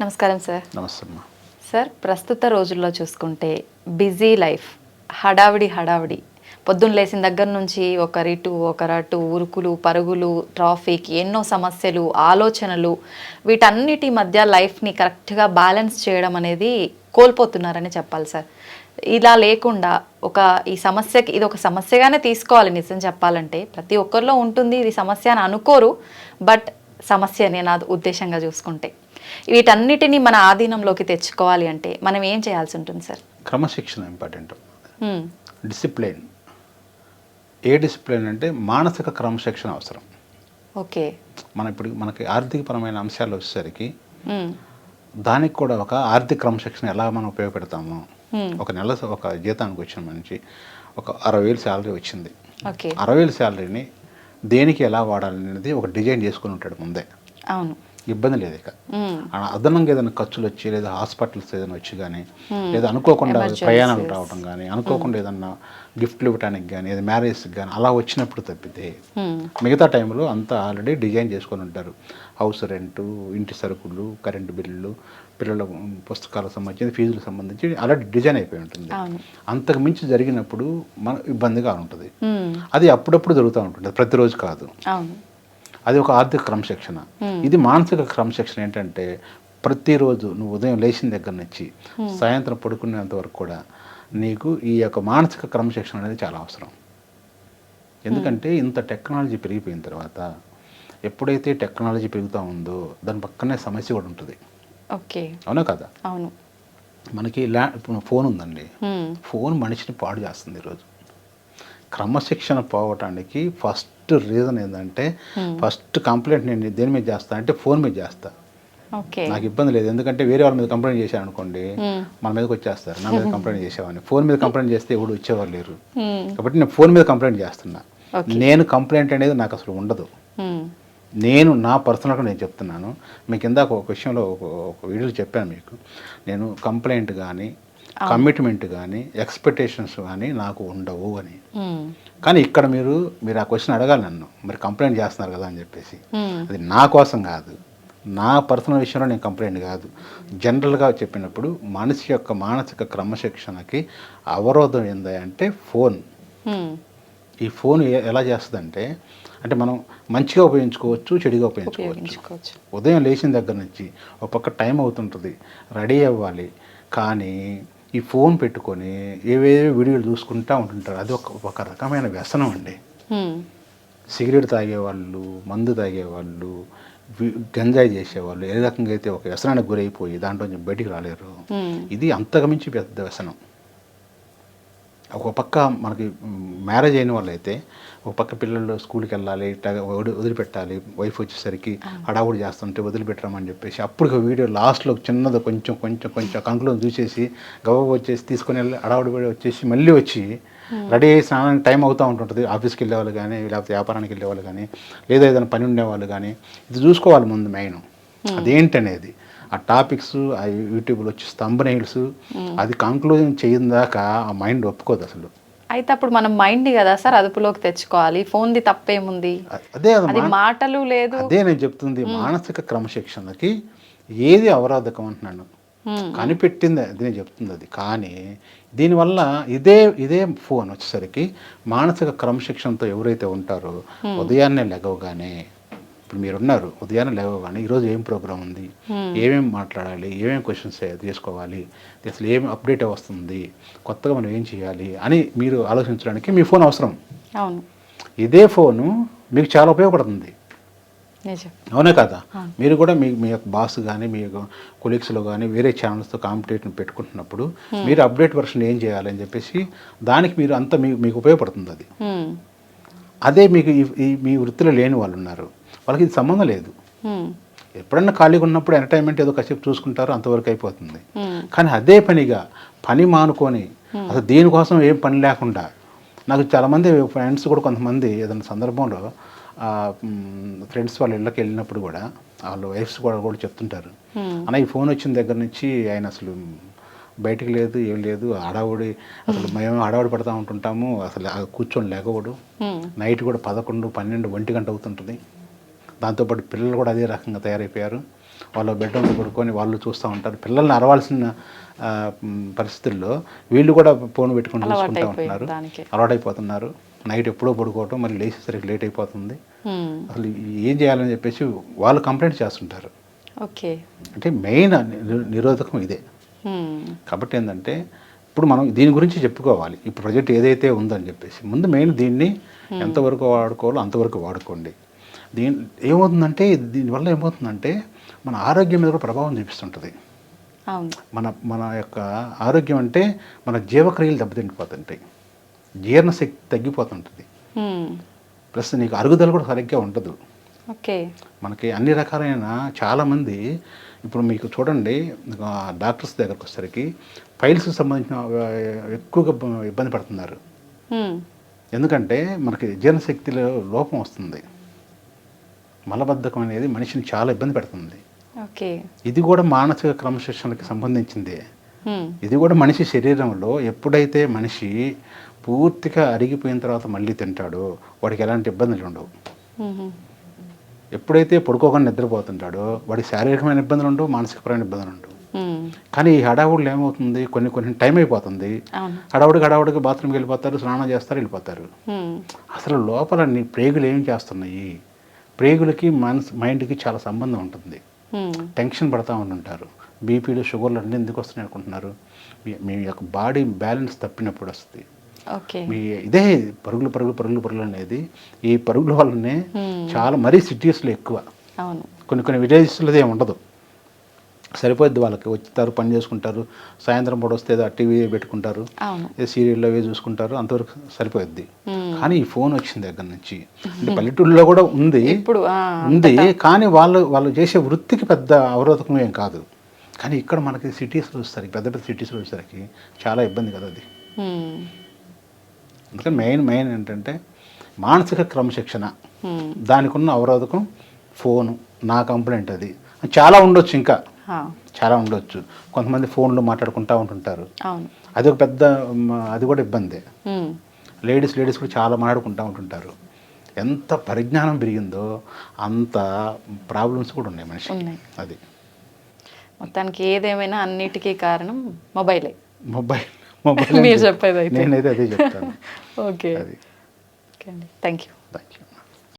నమస్కారం సార్. నమస్తే అమ్మా సార్ ప్రస్తుత రోజుల్లో చూసుకుంటే బిజీ లైఫ్ హడావిడి హడావిడి. పొద్దున్న లేచిన దగ్గర నుంచి ఒకరి ఇటు ఒకరటు ఉరుకులు పరుగులు ట్రాఫిక్ ఎన్నో సమస్యలు ఆలోచనలు వీటన్నిటి మధ్య లైఫ్ని కరెక్ట్గా బ్యాలెన్స్ చేయడం అనేది కోల్పోతున్నారని చెప్పాలి సార్. ఇలా లేకుండా ఒక ఈ సమస్యకి ఇది ఒక సమస్యగానే తీసుకోవాలి నిజం చెప్పాలంటే. ప్రతి ఒక్కరిలో ఉంటుంది ఇది సమస్య అని అనుకోరు బట్ సమస్య నేను అది ఉద్దేశంగా చూసుకుంటే. వీటన్నిటిని మన ఆధీనంలోకి తెచ్చుకోవాలి అంటే మనం ఏం చేయాల్సి ఉంటుంది సార్? క్రమశిక్షణ ఇంపార్టెంట్. డిసిప్లిన్. ఏ డిసిప్లిన్ అంటే మానసిక క్రమశిక్షణ అవసరం. ఓకే. మన ఇప్పుడు మనకి ఆర్థికపరమైన అంశాలు వచ్చేసరికి. దానికి కూడా ఒక ఆర్థిక క్రమశిక్షణ ఎలా మనం ఉపయోగపెడతాము. ఒక నెల ఒక జీతానికి వచ్చిన మనిషి ఒక అరవై వేలు శాలరీ వచ్చింది. ఓకే. అరవై వేలు శాలరీని దేనికి ఎలా వాడాలనేది ఒక డిజైన్ చేసుకుని ఉంటాడు ముందే. అవును. ఇబ్బంది లేదు ఇక. అదనంగా ఏదైనా ఖర్చులు వచ్చి లేదా హాస్పిటల్స్ ఏదైనా వచ్చి కానీ లేదా అనుకోకుండా ప్రయాణాలు రావడం కానీ అనుకోకుండా ఏదన్నా గిఫ్ట్లు ఇవ్వడానికి కానీ ఏదైనా మ్యారేజ్కి కానీ అలా వచ్చినప్పుడు తప్పితే. మిగతా టైంలో అంతా ఆల్రెడీ డిజైన్ చేసుకొని ఉంటారు. హౌస్ రెంటు ఇంటి సరుకులు కరెంటు బిల్లులు పిల్లల పుస్తకాలకు సంబంధించి ఫీజులకు సంబంధించి ఆల్రెడీ డిజైన్ అయిపోయి ఉంటుంది. అంతకు మించి జరిగినప్పుడు మన ఇబ్బందిగా ఉంటుంది. అది అప్పుడప్పుడు జరుగుతూ ఉంటుంది. ప్రతిరోజు కాదు. అది ఒక ఆర్థిక క్రమశిక్షణ. ఇది మానసిక క్రమశిక్షణ ఏంటంటే ప్రతిరోజు నువ్వు ఉదయం లేచిన దగ్గర నుంచి సాయంత్రం పడుకునేంత వరకు కూడా నీకు ఈ యొక్క మానసిక క్రమశిక్షణ అనేది చాలా అవసరం. ఎందుకంటే ఇంత టెక్నాలజీ పెరిగిపోయిన తర్వాత ఎప్పుడైతే టెక్నాలజీ పెరుగుతూ ఉందో దాని పక్కనే సమస్య కూడా ఉంటుంది. ఓకే. అవునా కదా? అవును. మనకి ల్యా ఇప్పుడు ఫోన్ ఉందండి. ఫోన్ మనిషిని పాడు చేస్తుంది ఈరోజు. క్రమశిక్షణ పోవటానికి ఫస్ట్ రీజన్ ఏంటంటే ఫస్ట్ కంప్లైంట్ నేను దేని మీద చేస్తా అంటే ఫోన్ మీద చేస్తా. ఓకే. నాకు ఇబ్బంది లేదు. ఎందుకంటే వేరే వాళ్ళ మీద కంప్లైంట్ చేశాను అనుకోండి హ్మ్. మన మీదకి వచ్చేస్తారు. నా మీద కంప్లైంట్ చేసేవాడిని. ఫోన్ మీద కంప్లైంట్ చేస్తే ఎవడు వచ్చేవాళ్ళు లేరు. కాబట్టి నేను ఫోన్ మీద కంప్లైంట్ చేస్తున్నా. నేను కంప్లైంట్ అనేది నాకు అసలు ఉండదు. నేను నా పర్సనల్గా నేను చెప్తున్నాను. మీకు ఇందాక ఒక విషయంలో ఒక వీడియోలో చెప్పాను మీకు. నేను కంప్లైంట్ కానీ కమిట్మెంట్ కానీ ఎక్స్పెక్టేషన్స్ కానీ నాకు ఉండవు అని. కానీ ఇక్కడ మీరు మీరు ఆ క్వశ్చన్ అడగాలి నన్ను. మరి కంప్లైంట్ చేస్తున్నారు కదా అని చెప్పేసి. అది నా కోసం కాదు. నా పర్సనల్ విషయంలో నేను కంప్లైంట్ కాదు. జనరల్గా చెప్పినప్పుడు మనిషి యొక్క మానసిక క్రమశిక్షణకి అవరోధం ఏంది అంటే ఫోన్. ఈ ఫోన్ ఎలా చేస్తుందంటే అంటే మనం మంచిగా ఉపయోగించుకోవచ్చు చెడుగా ఉపయోగించుకోవచ్చు. ఉపయోగించుకోవచ్చు. ఉదయం లేచిన దగ్గర నుంచి ఒక పక్క టైం అవుతుంటుంది. రెడీ అవ్వాలి. కానీ ఈ ఫోన్ పెట్టుకొని ఏవేవో వీడియోలు చూసుకుంటూ ఉంటుంటారు అది ఒక ఒక రకమైన వ్యసనం అండి. సిగరెట్ తాగేవాళ్ళు మందు తాగేవాళ్ళు గంజాయి చేసేవాళ్ళు ఏ రకంగా అయితే ఒక వ్యసనానికి గురైపోయి దాంట్లో నుంచి బయటికి రాలేరు. ఇది అంతకుమించి పెద్ద వ్యసనం ఒక పక్క మనకి మ్యారేజ్ అయిన వాళ్ళైతే ఒక పక్క పిల్లలు స్కూల్కి వెళ్ళాలి వదిలిపెట్టాలి వైఫ్ వచ్చేసరికి హడావుడి చేస్తుంటే వదిలిపెట్టమని చెప్పేసి అప్పుడు వీడియో లాస్ట్లో చిన్నది కొంచెం కొంచెం కొంచెం కంకులో చూసేసి గవ్వ వచ్చేసి తీసుకొని వెళ్ళి హడావుడి పడి వచ్చేసి మళ్ళీ వచ్చి రెడీ అయ్యి స్నానానికి టైం అవుతూ ఉంటుంటుంది. ఆఫీస్కి వెళ్ళేవాళ్ళు కానీ లేకపోతే వ్యాపారానికి వెళ్ళేవాళ్ళు కానీ లేదా ఏదైనా పని ఉండేవాళ్ళు కానీ ఇది చూసుకోవాలి ముందు మెయిన్. అదేంటనేది? ఆ టాపిక్స్ ఆ యూట్యూబ్లో వచ్చి స్తంభనైల్స్ అది కంక్లూజన్ చేయని దాకా ఆ మైండ్ ఒప్పుకోదు అసలు అయితే అప్పుడు మనం మైండ్ కదా సార్ అదుపులోకి తెచ్చుకోవాలి. ఫోన్ది తప్పేముంది? అదే అది మాటలు లేదు. అదే నేను చెప్తుంది మానసిక క్రమశిక్షణకి ఏది అవరోధకం అంటున్నాను. కనిపెట్టింది అది నేను చెప్తుంది అది. కానీ దీనివల్ల ఇదే ఇదే ఫోన్ వచ్చేసరికి మానసిక క్రమశిక్షణతో ఎవరైతే ఉంటారో ఉదయాన్నే లెగవగానే ఇప్పుడు మీరు ఉన్నారు ఉదయాన్నే లేవగానే ఈరోజు ఏం ప్రోగ్రామ్ ఉంది? ఏమేమి మాట్లాడాలి? ఏమేమి క్వశ్చన్స్ తీసుకోవాలి? అసలు ఏం అప్డేట్ వస్తుంది? కొత్తగా మనం ఏం చేయాలి? అని మీరు ఆలోచించడానికి మీ ఫోన్ అవసరం. అవును. ఇదే ఫోను మీకు చాలా ఉపయోగపడుతుంది. అవునే కదా? మీరు కూడా మీ మీ యొక్క బాస్ కానీ మీ యొక్క కొలీగ్స్లో కానీ వేరే ఛానల్స్తో కాంపిటేటివ్ పెట్టుకుంటున్నప్పుడు మీరు అప్డేట్ వర్షన్ ఏం చేయాలని చెప్పేసి దానికి మీరు అంత మీకు ఉపయోగపడుతుంది అది. అదే మీకు మీ వృత్తిలో లేని వాళ్ళు ఉన్నారు వాళ్ళకి ఇది సంబంధం లేదు. ఎప్పుడన్నా ఖాళీగా ఉన్నప్పుడు ఎంటర్టైన్మెంట్ ఏదో కాసేపు చూసుకుంటారు అంతవరకు అయిపోతుంది. కానీ అదే పనిగా పని మానుకొని అసలు దీనికోసం ఏం పని లేకుండా నాకు చాలామంది ఫ్రెండ్స్ కూడా కొంతమంది ఏదైనా సందర్భంలో ఫ్రెండ్స్ వాళ్ళ ఇళ్ళకి వెళ్ళినప్పుడు కూడా వాళ్ళ వైఫ్స్ కూడా కూడా చెప్తుంటారు. అన్న ఈ ఫోన్ వచ్చిన దగ్గర నుంచి ఆయన అసలు బయటికి లేదు ఏం లేదు హడావుడి అసలు మేము హడావుడి పడతా ఉంటుంటాము అసలు కూర్చొని లేకపోడు. నైట్ కూడా పదకొండు పన్నెండు ఒంటి గంట అవుతుంటుంది. దాంతోపాటు పిల్లలు కూడా అదే రకంగా తయారైపోయారు. వాళ్ళు బెడ్రూమ్లో పడుకొని వాళ్ళు చూస్తూ ఉంటారు. పిల్లల్ని అరవాల్సిన పరిస్థితుల్లో వీళ్ళు కూడా ఫోన్ పెట్టుకుని చూసుకుంటూ ఉంటున్నారు. అలవాటైపోతున్నారు. నైట్ ఎప్పుడో పడుకోవటం మళ్ళీ లేచేసరికి లేట్ అయిపోతుంది. అసలు ఏం చేయాలని చెప్పేసి వాళ్ళు కంప్లైంట్ చేస్తుంటారు. ఓకే. అంటే మెయిన్ నిరోధకం ఇదే. కాబట్టి ఏంటంటే ఇప్పుడు మనం దీని గురించి చెప్పుకోవాలి. ఈ ప్రాజెక్ట్ ఏదైతే ఉందని చెప్పేసి. ముందు మెయిన్ దీన్ని ఎంతవరకు వాడుకోవాలో అంతవరకు వాడుకోండి. దీని ఏమవుతుందంటే దీనివల్ల ఏమవుతుందంటే మన ఆరోగ్యం మీద కూడా ప్రభావం చూపిస్తుంటుంది. మన మన యొక్క ఆరోగ్యం అంటే మన జీవక్రియలు దెబ్బతిండిపోతుంటాయి. జీర్ణశక్తి తగ్గిపోతుంటుంది. హ్మ్. ప్లస్ నీకు అరుగుదల కూడా సరిగ్గా ఉండదు. ఓకే. మనకి అన్ని రకాలైన చాలామంది ఇప్పుడు మీకు చూడండి డాక్టర్స్ దగ్గరకు వచ్చేసరికి ఫైల్స్కి సంబంధించిన ఎక్కువగా ఇబ్బంది పడుతున్నారు. ఎందుకంటే మనకి జీర్ణశక్తిలో లోపం వస్తుంది మలబద్ధకం అనేది మనిషిని చాలా ఇబ్బంది పెడుతుంది ఇది కూడా మానసిక క్రమశిక్షణకి సంబంధించిందే. ఇది కూడా మనిషి శరీరంలో ఎప్పుడైతే మనిషి పూర్తిగా అరిగిపోయిన తర్వాత మళ్ళీ తింటాడో వాడికి ఎలాంటి ఇబ్బందులు ఉండవు. ఎప్పుడైతే పడుకోకుండా నిద్రపోతుంటాడో వాడికి శారీరకమైన ఇబ్బందులు ఉండవు మానసికపరమైన ఇబ్బందులు ఉండవు. కానీ ఈ హడావుడిలో ఏమవుతుంది? కొన్ని కొన్ని టైం అయిపోతుంది. హడావుడికి హడావుడికి బాత్రూమ్కి వెళ్ళిపోతారు స్నానం చేస్తారు వెళ్ళిపోతారు. అసలు లోపల నీ ప్రేగులు ఏం చేస్తున్నాయి? ప్రేగులకి మనస్ మైండ్కి చాలా సంబంధం ఉంటుంది. టెన్షన్ పడతా ఉంటుంటారు. బీపీలు షుగర్లు అన్నీ ఎందుకు వస్తున్నాయి అనుకుంటున్నారు? మీ- యొక్క బాడీ బ్యాలెన్స్ తప్పినప్పుడు వస్తుంది. మీ ఇదే పరుగులు పరుగులు పరుగులు పరుగులు అనేది ఈ పరుగుల వల్లనే. చాలా మరీ సిటీస్లో ఎక్కువ. కొన్ని కొన్ని విలేజెస్లో అదే ఉండదు. సరిపోద్ది వాళ్ళకి. వచ్చుతారు పని చేసుకుంటారు. సాయంత్రం పూట వస్తే టీవీ పెట్టుకుంటారు. సీరియల్లో అవి చూసుకుంటారు. అంతవరకు సరిపోద్ది. కానీ ఈ ఫోన్ వచ్చిన దగ్గర నుంచి అంటే పల్లెటూళ్ళలో కూడా ఉంది. ఉంది. కానీ వాళ్ళు వాళ్ళు చేసే వృత్తికి పెద్ద అవరోధకం ఏం కాదు. కానీ ఇక్కడ మనకి సిటీస్లో వచ్చేసరికి పెద్ద పెద్ద సిటీస్లో వచ్చేసరికి చాలా ఇబ్బంది కదా అది. హ్మ్. అందుకని మెయిన్ మెయిన్ ఏంటంటే మానసిక క్రమశిక్షణ. దానికి ఉన్న అవరోధకం ఫోను నా కంప్లైంట్ అది. చాలా ఉండొచ్చు ఇంకా. చాలా ఉండొచ్చు. కొంతమంది ఫోన్లో మాట్లాడుకుంటూ ఉంటుంటారు. అది ఒక పెద్ద అది కూడా ఇబ్బందే. లేడీస్ లేడీస్ కూడా చాలా మాట్లాడుకుంటూ ఉంటుంటారు. ఎంత పరిజ్ఞానం పెరిగిందో అంత ప్రాబ్లమ్స్ కూడా ఉన్నాయి మనిషి. అది. మొత్తానికి ఏదేమైనా అన్నిటికీ కారణం మొబైలే. మొబైల్. మొబైల్ మీరు చెప్పేది అయితే నేనైతే అదే చెప్తాను. ఓకే. అది. ఓకే అండి. Thank you thank you